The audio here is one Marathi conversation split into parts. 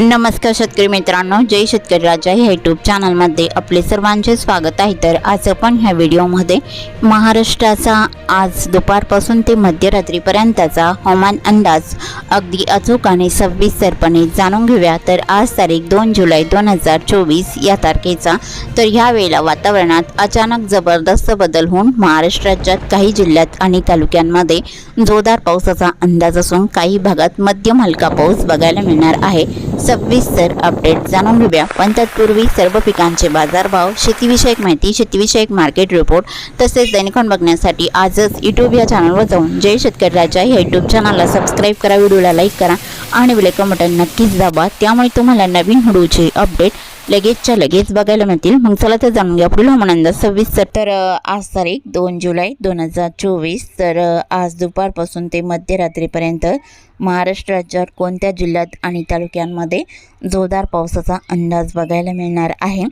नमस्कार शेतकरी मित्रांनो जय शेतकरी राजा या यूट्यूब चॅनलमध्ये आपले सर्वांचे स्वागत आहे. तर आज आपण ह्या व्हिडिओमध्ये महाराष्ट्राचा आज दुपारपासून ते मध्यरात्रीपर्यंतचा हवामान अंदाज अगदी अचूक आणि सविस्तरपणे जाणून घेऊया. तर आज तारीख दोन जुलै दोन हजार चोवीस या तारखेचा. तर ह्या वेळेला वातावरणात अचानक जबरदस्त बदल होऊन महाराष्ट्र राज्यात काही जिल्ह्यात आणि तालुक्यांमध्ये जोरदार पावसाचा अंदाज असून काही भागात मध्यम हलका पाऊस बघायला मिळणार आहे. सविस्तर अपडेट जाणून घेऊया. पण तत्पूर्वी सर्व पिकांचे बाजारभाव शेतीविषयक माहिती शेतीविषयक मार्केट रिपोर्ट तसेच दैनिकन बघण्यासाठी आजच यूट्यूब या चॅनलवर जाऊन जय शेतकरी राजा या यूट्यूब चॅनलला सबस्क्राईब करा व्हिडिओला लाईक करा आणि बेलेकन बटन नक्कीच दाबा. त्यामुळे तुम्हाला नवीन व्हिडिओचे अपडेट लगेचच्या लगेच बघायला मिळतील. मग चला तर जाणून घ्या पुढील हवामान सव्वीस तर आज तारीख दोन जुलै दोन हजार चोवीस. तर आज दुपारपासून ते मध्यरात्रीपर्यंत महाराष्ट्र राज्यात कोणत्या जिल्ह्यात आणि तालुक्यांमध्ये जोरदार पावसाचा अंदाज बघायला मिळणार आहे?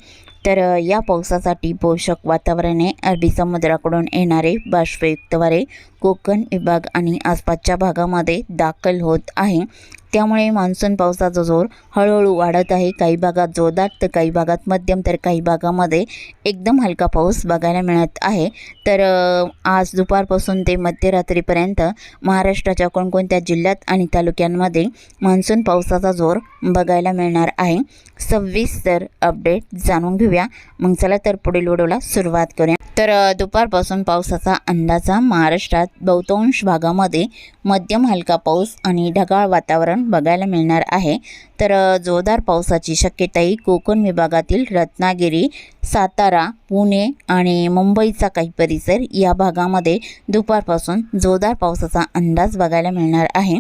तर या पावसासाठी पोषक वातावरणे अरबी समुद्राकडून येणारे बाष्पयुक्त वारे कोकण विभाग आणि आसपासच्या भागामध्ये दाखल होत आहे. त्यामुळे मान्सून पावसाचा जोर हळूहळू वाढत आहे. काही भागात जोरदार तर काही भागात मध्यम तर काही भागामध्ये एकदम हलका पाऊस बघायला मिळत आहे. तर आज दुपारपासून ते मध्यरात्रीपर्यंत महाराष्ट्राच्या कोणकोणत्या जिल्ह्यात आणि तालुक्यांमध्ये मान्सून पावसाचा जोर बघायला मिळणार आहे? सविस्तर अपडेट जाणून घेऊया. मग चला तर पुढील व्हिडिओला सुरुवात करूया. तर दुपारपासून पावसाचा अंदाजा महाराष्ट्रात बहुतांश भागामध्ये मध्यम हलका पाऊस आणि ढगाळ वातावरण बघायला मिळणार आहे. तर जोरदार पावसाची शक्यताही कोकण विभागातील रत्नागिरी सातारा पुणे आणि मुंबईचा काही परिसर या भागामध्ये दुपारपासून जोरदार पावसाचा अंदाज बघायला मिळणार आहे.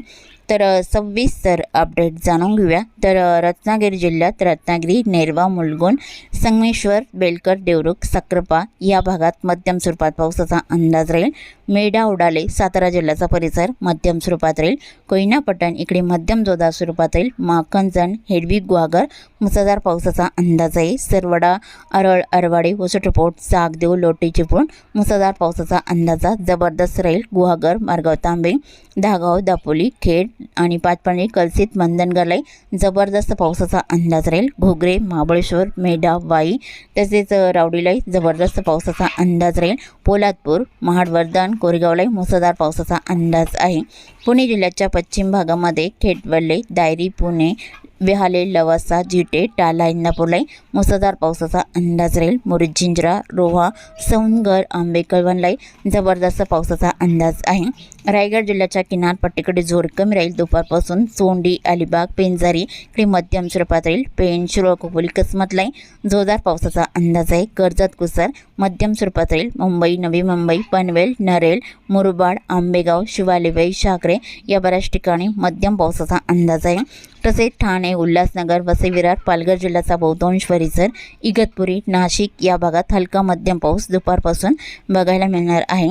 तर सविस्तर अपडेट जाणून घेऊया. तर रत्नागिरी जिल्ह्यात रत्नागिरी नेरवा मुलगुण संगमेश्वर बेलकर देवरुख सक्रपा या भागात मध्यम स्वरूपात पावसाचा अंदाज राहील. मेढा उडाले सातारा जिल्ह्याचा परिसर मध्यम स्वरूपात राहील. कोयनापट्टण इकडे मध्यम जोरदार स्वरूपात राहील. माखणजण हेडवी गुहागर मुसळधार पावसाचा अंदाज आहे. सरवडा अरळ अरवाडे वसटपोट सागदेव लोटे चिपळूण मुसळधार पावसाचा अंदाजा जबरदस्त राहील. गुहागर मार्गाव तांबे दहागाव दापोली खेड आणि पाचपाणी कलसित मंदनगरलाई जबरदस्त पावसाचा अंदाज राहील. घोगरे महाबळेश्वर मेढा वाई तसेच रावडीलाही रावडीलाई जबरदस्त पावसाचा अंदाज राहील. पोलादपूर महाडवर्धन कोरेगावलाई मुसळधार पावसाचा अंदाज आहे. पुणे जिल्ह्याच्या पश्चिम भागामध्ये खेटवल्ले दायरी पुणे विहाले लवासा जिटे टाला इंदापूरलाई मुसळधार पावसाचा अंदाज राहील. मुरुजिंजरा रोहा सौंदगर आंबेकलवनलाई जबरदस्त पावसाचा अंदाज आहे. रायगड जिल्ह्याच्या किनारपट्टीकडे जोर कमी राहील. दुपारपासून सोंडी अलिबाग पेंजारी इकडे मध्यम स्वरूपात राहील. पेण शिरोळ कसमतलाई जोरदार पावसाचा अंदाज आहे. कर्जत कुसर मध्यम स्वरूपात राहील. मुंबई नवी मुंबई पनवेल नरेल मुरबाड आंबेगाव शिवालेबाई शाकरे या बऱ्याच ठिकाणी मध्यम पावसाचा अंदाज आहे. तसेच ठाणे उल्हासनगर वसई विरार पालघर जिल्ह्याचा बहुतांश परिसर इगतपुरी नाशिक या भागात हलका मध्यम पाऊस दुपारपासून बघायला मिळणार आहे.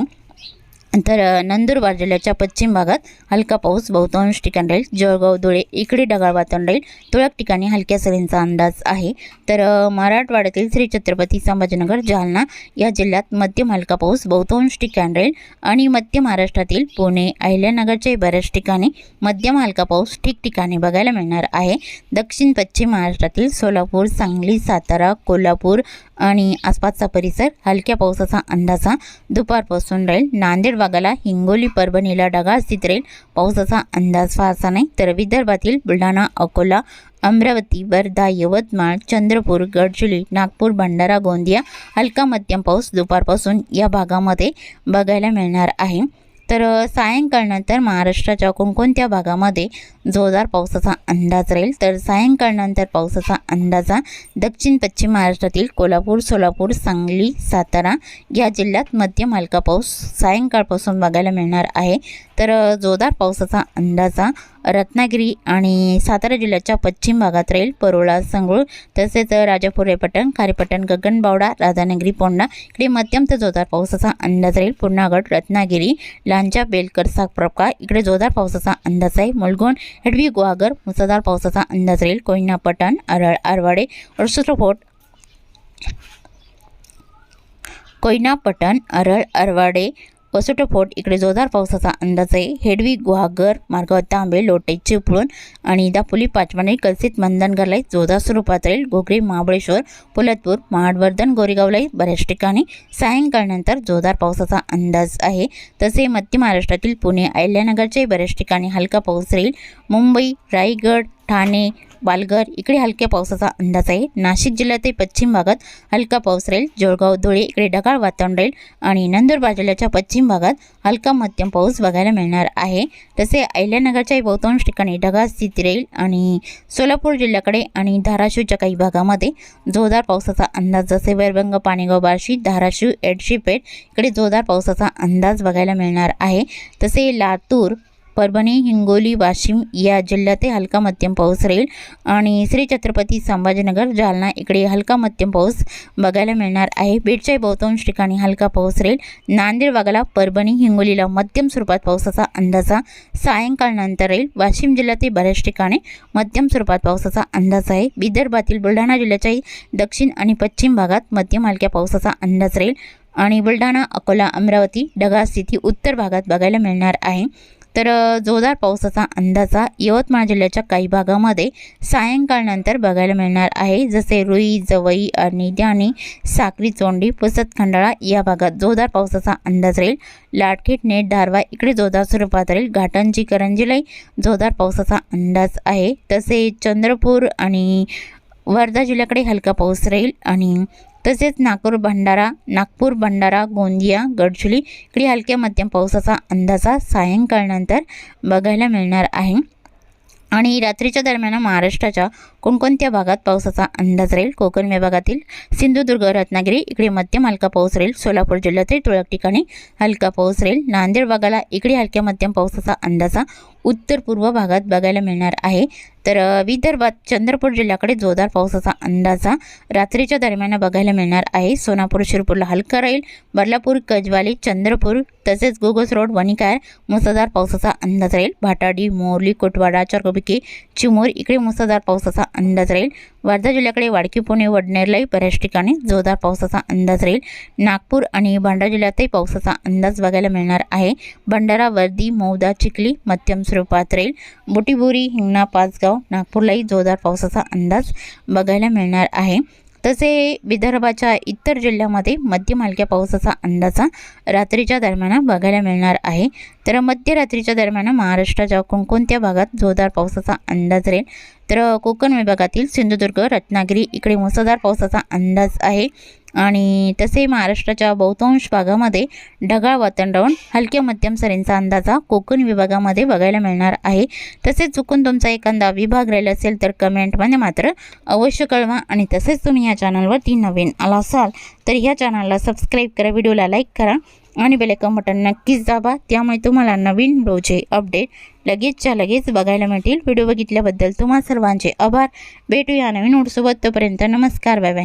तर नंदुरबार जिल्ह्याच्या पश्चिम भागात हलका पाऊस बहुतांश ठिकाणी राहील. जळगाव धुळे इकडे ढगाळ वातावरण राहील. तुरळक ठिकाणी हलक्या सरींचा अंदाज आहे. तर मराठवाड्यातील श्री छत्रपती संभाजीनगर जालना या जिल्ह्यात मध्यम हलका पाऊस बहुतांश ठिकाणी राहील. आणि मध्य महाराष्ट्रातील पुणे अहिल्यानगरच्याही बऱ्याच ठिकाणी मध्यम हलका पाऊस ठिकठिकाणी बघायला मिळणार आहे. दक्षिण पश्चिम महाराष्ट्रातील सोलापूर सांगली सातारा कोल्हापूर आणि आसपासचा परिसर हलक्या पावसाचा अंदाजा दुपारपासून राहील. नांदेड भागाला हिंगोली परभणीला ढगाळ स्थित राहील. पावसाचा अंदाज फारसा नाही. तर विदर्भातील बुलढाणा अकोला अमरावती वर्धा यवतमाळ चंद्रपूर गडचिरोली नागपूर भंडारा गोंदिया हलका मध्यम पाऊस दुपारपासून या भागामध्ये बघायला मिळणार आहे. तर सायंकाळनंतर महाराष्ट्राच्या कोणकोणत्या भागामध्ये जोरदार पावसाचा अंदाज राहील? तर सायंकाळनंतर पावसाचा अंदाज हा दक्षिण पश्चिम महाराष्ट्रातील कोल्हापूर सोलापूर सांगली सातारा या जिल्ह्यात मध्यम हलका पाऊस सायंकाळपासून बघायला मिळणार आहे. तर जोरदार पावसाचा अंदाजा रत्नागिरी आणि सातारा जिल्ह्याच्या पश्चिम भागात राहील परोळा संगळूर तसेच राजापुरेपटण राजापूर रेपटण खारेपटण गगनबावडा राधानगरी पोंडा इकडे मध्यम ते जोरदार पावसाचा अंदाज राहील पुन्हागड रत्नागिरी लांजा बेलकर सागप्रका इकडे जोरदार पावसाचा अंदाज आहे मुलगुण हेडवी गुहागर. मुसळधार पावसाचा अंदाज राहील कोयनापटण अरळ आरवाडे अडसुटफोट कोयनापटण अरळ अरवाडे कसोटफोट इकडे जोरदार पावसाचा अंदाज आहे. हेडवी गुहागर मार्गावर तांबे लोटे चिपळूण आणि दापोली पाचवाने कलसित मंदनगरलाही जोरदार स्वरूपात राहील घोगरी महाबळेश्वर पोलादपूर महाडवर्धन गोरेगावलाही बऱ्याच ठिकाणी सायंकाळनंतर जोरदार पावसाचा अंदाज आहे. तसे मध्य महाराष्ट्रातील पुणे अहिल्यानगरच्याही बऱ्याच ठिकाणी हलका पाऊस राहील. मुंबई रायगड ठाणे पालघर इकडे हलक्या पावसाचा अंदाज आहे. नाशिक जिल्ह्यातील पश्चिम भागात हलका पाऊस राहील. जळगाव धुळे इकडे ढगाळ वातावरण राहील आणि नंदुरबार जिल्ह्याच्या पश्चिम भागात हलका मध्यम पाऊस बघायला मिळणार आहे. तसे अहिल्यानगरच्याही बहुतांश ठिकाणी ढगाळ स्थिती राहील आणि सोलापूर जिल्ह्याकडे आणि धाराशिवच्या काही भागामध्ये जोरदार पावसाचा अंदाज जसे वैरभंग पाणीगाव बार्शी धाराशिव एडशी पेठ इकडे जोरदार पावसाचा अंदाज बघायला मिळणार आहे. तसे लातूर परभणी हिंगोली वाशिम या जिल्ह्यातही हलका मध्यम पाऊस राहील. आणि श्री छत्रपती संभाजीनगर जालना इकडे हलका मध्यम पाऊस बघायला मिळणार आहे. बीडच्या बहुतांश ठिकाणी हलका पाऊस राहील. नांदेड भागाला परभणी हिंगोलीला मध्यम स्वरूपात पावसाचा अंदाजा सायंकाळनंतर राहील. वाशिम जिल्ह्यातील बऱ्याच ठिकाणी मध्यम स्वरूपात पावसाचा अंदाज आहे. विदर्भातील बुलढाणा जिल्ह्याच्याही दक्षिण आणि पश्चिम भागात मध्यम हलक्या पावसाचा अंदाज राहील. आणि बुलढाणा अकोला अमरावती ढगाळ स्थिती उत्तर भागात बघायला मिळणार आहे. तर जोरदार पावसाचा अंदाजा यवतमाळ जिल्ह्याच्या काही भागामध्ये सायंकाळनंतर बघायला मिळणार आहे. जसे रुई जवई आणि ध्यानी साक्री चोंडी पुसत खंडाळा या भागात जोरदार पावसाचा अंदाज राहील. लाटखेट नेट धारवा इकडे जोरदार स्वरूपात राहील. घाटांची करंजीलाही जोरदार पावसाचा अंदाज आहे. तसे चंद्रपूर आणि वर्धा जिल्ह्याकडे हलका पाऊस राहील आणि तसेच नागपूर भंडारा नागपूर भंडारा गोंदिया गडचुली इकडे हलक्या मध्यम पावसाचा अंदाजा सायंकाळनंतर बघायला मिळणार आहे. आणि रात्रीच्या दरम्यान महाराष्ट्राच्या कोणकोणत्या भागात पावसाचा अंदाज राहील? कोकण विभागातील सिंधुदुर्ग रत्नागिरी इकडे मध्यम हलका पाऊस राहील. सोलापूर जिल्ह्यातील तुरळक ठिकाणी हलका पाऊस राहील. नांदेड भागाला इकडे हलक्या मध्यम पावसाचा अंदाजा उत्तर पूर्व भागात बघायला मिळणार आहे. तर विदर्भात चंद्रपूर जिल्ह्याकडे जोरदार पावसाचा अंदाजा रात्रीच्या दरम्यान बघायला मिळणार आहे. सोनापूर शिरपूरला हलका राहील बदलापूर कजवाली चंद्रपूर तसेच गोगस रोड वणिकार मुसळधार पावसाचा अंदाज राहील. भाटाडी मोरली कोटवाडा चरकोबिके चिमूर इकडे मुसळधार पावसाचा अंदाज राहील. वर्धा जिल्ह्याकडे वाडकी पुणे वडनेरलाही बऱ्याच ठिकाणी जोरदार पावसाचा अंदाज राहील. नागपूर आणि भंडारा जिल्ह्यातही पावसाचा अंदाज बघायला मिळणार आहे. भंडारा वर्दी मौदा चिखली मध्यम स्वरूपात राहील. बुटीबोरी हिंगणा पाचगाव नागपूरलाही जोरदार पावसाचा अंदाज बघायला मिळणार आहे. तसे विदर्भाच्या इतर जिल्ह्यामध्ये मध्यम हलक्या पावसाचा अंदाजा रात्रीच्या दरम्यान बघायला मिळणार आहे. तर मध्यरात्रीच्या दरम्यान महाराष्ट्राच्या कोणकोणत्या भागात जोरदार पावसाचा अंदाज राहील? तर कोकण विभागातील सिंधुदुर्ग रत्नागिरी इकडे मुसळधार पावसाचा अंदाज आहे. आणि तसे महाराष्ट्राच्या बहुतांश भागामध्ये ढगाळ वातावरण हलक्या मध्यम सरींचा अंदाजा कोकण विभागामध्ये बघायला मिळणार आहे. तसेच चुकून तुमचा एखादा विभाग राहिला असेल तर कमेंटमध्ये मात्र अवश्य कळवा आणि तसेच तुम्ही या चॅनलवरती नवीन आला असाल तर ह्या चॅनलला सबस्क्राईब करा व्हिडिओला लाईक करा आणि बेलेकन बटन नक्कीच दाबा. त्यामुळे तुम्हाला नवीन रोजे अपडेट लगेचच्या लगेच बघायला मिळतील. व्हिडिओ बघितल्याबद्दल तुम्हा सर्वांचे आभार. भेटूया नवीन उडसोबत तोपर्यंत नमस्कार. Bye bye.